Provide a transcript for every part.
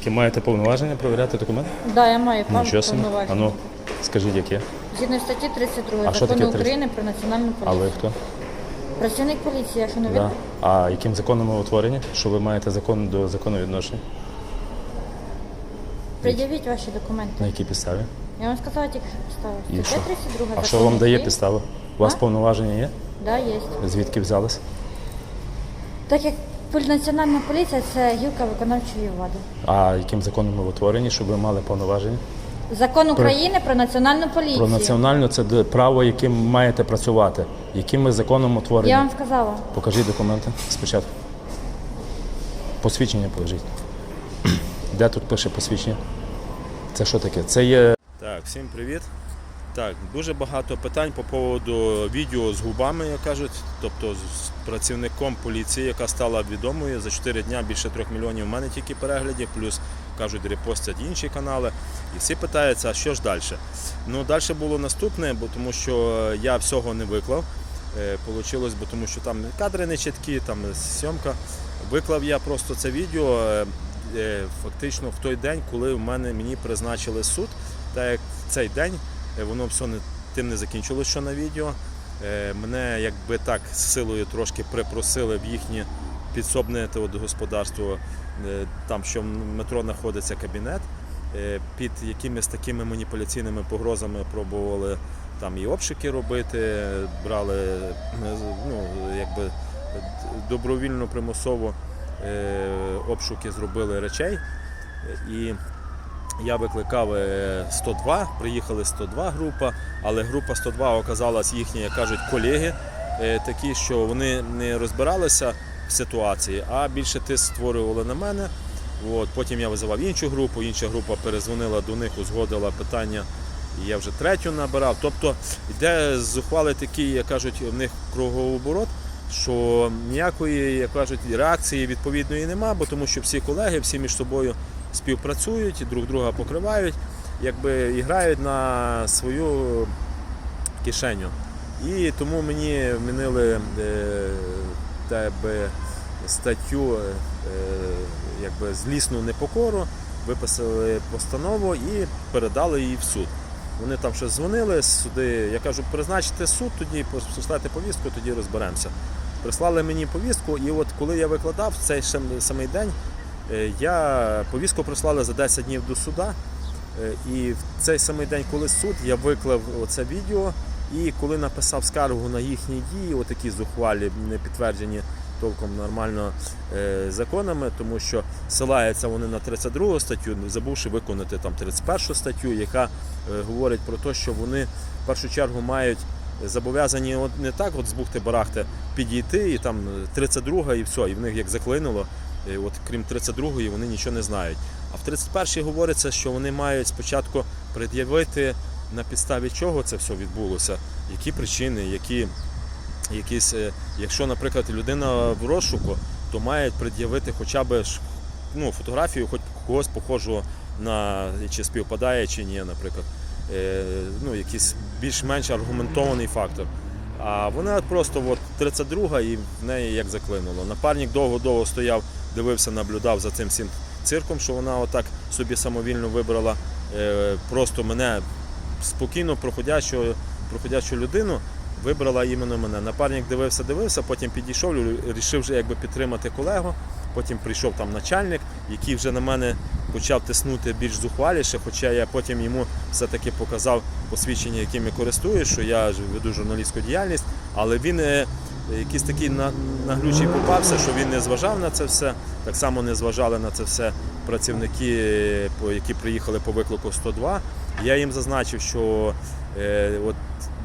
Які маєте повноваження перевіряти документи? Да, я маю право Нічого собі. А повноваження. ну, скажіть, яке? Згідно статті 32 А що таке закону 30? України про національну А ви хто? Працівник поліції, якщо не Да. А яким законом ви утворені? Що ви маєте закон до закону відношення? Пред'явіть ваші документи. На якій підставі? Я вам сказала тільки що підстави. І Стаття що? 32 А що закону вам дає України. підстави? У вас А? повноваження є? Да, є. Звідки взялись? Так як національна поліція це гілка виконавчої влади. А яким законом ви утворені, щоб ви мали повноваження? Закон України про національну поліцію. Про національну це право, яким маєте працювати. Яким ви законом утворені? Я вам сказала. Покажіть документи спочатку. Посвідчення покажіть. Де тут пише посвідчення? Це що таке? Це є. Так, всім привіт. Так, дуже багато питань по поводу відео з губами, як кажуть, тобто з працівником поліції, яка стала відомою за 4 дня більше 3 мільйонів в мене тільки переглядів, плюс кажуть, репостять інші канали. І всі питаються, а що ж далі? Ну, далі було наступне, бо тому що я всього не виклав. Е, Получилось, бо тому що там кадри не чіткі, там зйомка. Виклав я просто це відео е, е, фактично в той день, коли в мене мені призначили суд. Так як в цей день е, воно все не, тим не закінчилось, що на відео. Е, Мене якби так з силою трошки припросили в їхнє підсобне господарство, е, там що в метро знаходиться кабінет. Е, Під якимись такими маніпуляційними погрозами пробували там і обшуки робити, брали е, ну, якби добровільно примусово е, обшуки зробили речей. І я викликав е, 102, приїхали 102 група, але група 102 оказалась їхні, як кажуть, колеги е, такі, що вони не розбиралися в ситуації, а більше тиск створювали на мене. От, потім я визивав іншу групу, інша група перезвонила до них, узгодила питання, і я вже третю набирав. Тобто йде зухвали такі, як кажуть, в них кругооборот, що ніякої, як кажуть, реакції відповідної нема, бо тому що всі колеги, всі між собою співпрацюють, друг друга покривають, якби і грають на свою кишеню. І тому мені вмінили е, статтю е, якби злісну непокору, виписали постанову і передали її в суд. Вони там щось дзвонили суди. Я кажу, призначте суд, тоді послати повістку, тоді розберемося. Прислали мені повістку, і от коли я викладав цей самий день, я повістку прислали за 10 днів до суда. Е, І в цей самий день, коли суд, я виклав оце відео. І коли написав скаргу на їхні дії, отакі зухвалі, не підтверджені толком нормально е, законами, тому що силаються вони на 32 статтю, забувши виконати там 31 статтю, яка е, говорить про те, що вони в першу чергу мають зобов'язані не так, от з бухти барахти підійти, і там 32 і все, і в них як заклинуло. Е, От крім 32-ї, вони нічого не знають. А в 31-й говориться, що вони мають спочатку пред'явити на підставі чого це все відбулося, які причини, які якісь, е, якщо, наприклад, людина в розшуку, то мають пред'явити хоча б ну, фотографію, хоч когось похожого на чи співпадає, чи ні, наприклад. Е, ну, якийсь більш-менш аргументований фактор. А вона просто от 32 і в неї як заклинуло. Напарник довго-довго стояв, дивився, наблюдав за цим всім цирком, що вона отак собі самовільно вибрала е, просто мене спокійно проходячу, проходячу людину. Вибрала іменно мене. Напарник дивився, дивився, потім підійшов, вирішив вже якби підтримати колегу. Потім прийшов там начальник, який вже на мене почав тиснути більш зухваліше, хоча я потім йому все-таки показав посвідчення, яким я користуюсь, що я веду журналістську діяльність, але він е, якийсь такий на- наглючий попався, що він не зважав на це все. Так само не зважали на це все працівники, які приїхали по виклику 102. Я їм зазначив, що е, от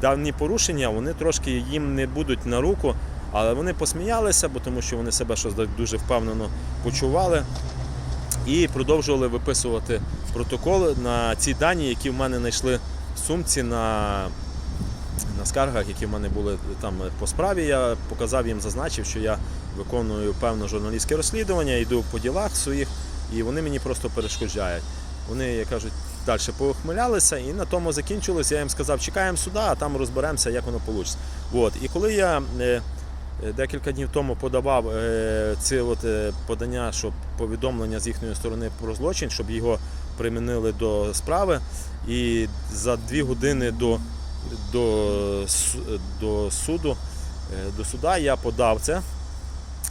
давні порушення вони трошки їм не будуть на руку, але вони посміялися, бо тому що вони себе щось дуже впевнено почували. І продовжували виписувати протоколи на ці дані, які в мене знайшли в сумці на, на скаргах, які в мене були там по справі. Я показав їм, зазначив, що я виконую певне журналістське розслідування, йду по ділах своїх, і вони мені просто перешкоджають. Вони, як кажуть, далі поохмилялися, і на тому закінчилось. Я їм сказав, чекаємо сюди, а там розберемося, як воно вийде. От. І коли я е, е, декілька днів тому подавав е, ці от, е, подання, щоб повідомлення з їхньої сторони про злочин, щоб його примінили до справи. І за дві години до, до, до суду е, до суда я подав це,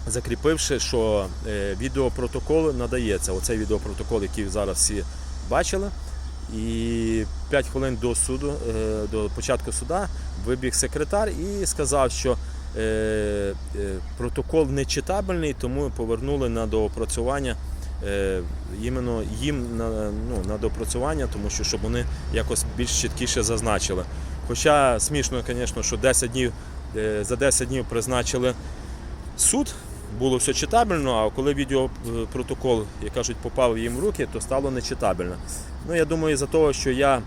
закріпивши, що е, відеопротокол надається. Оцей відеопротокол, який зараз всі бачили. І 5 хвилин до суду, е, до початку суда вибіг секретар і сказав, що протокол не читабельний, тому повернули на доопрацювання. Іменно їм на, ну, на доопрацювання, тому що щоб вони якось більш чіткіше зазначили. Хоча смішно, звісно, що 10 днів, е, за 10 днів призначили суд, було все читабельно, а коли відеопротокол, як кажуть, попав їм в руки, то стало нечитабельно. Ну, я думаю, за того, що я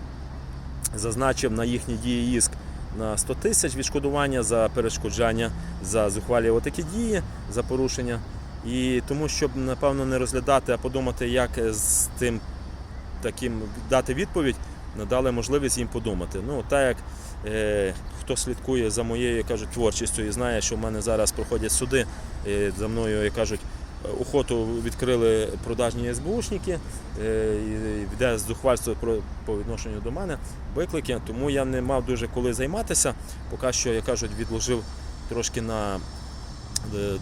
зазначив на їхні діїіск на 100 тисяч відшкодування за перешкоджання, за зухвалі отакі дії, за порушення. І тому, щоб, напевно, не розглядати, а подумати, як з тим таким дати відповідь, надали можливість їм подумати. Ну, так як е, хто слідкує за моєю кажуть, творчістю і знає, що в мене зараз проходять суди, е, за мною, як кажуть, охоту відкрили продажні СБУшники, е, йде зухвальство про, по відношенню до мене, виклики, тому я не мав дуже коли займатися. Поки що, як кажуть, відложив трошки на е,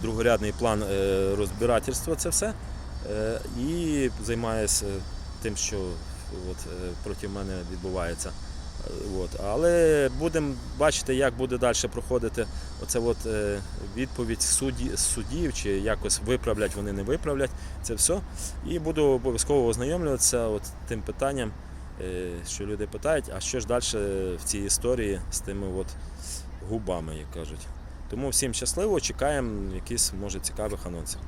другорядний план е, розбирательства це все. Е, І займаюся тим, що от, е, проти мене відбувається. Е, От. Але будемо бачити, як буде далі проходити оце от, е, відповідь судді, суддів, чи якось виправлять, вони не виправлять це все. І буду обов'язково ознайомлюватися от тим питанням, що люди питають, а що ж далі в цій історії з тими от губами, як кажуть. Тому всім щасливо, чекаємо якісь може цікавих анонсів.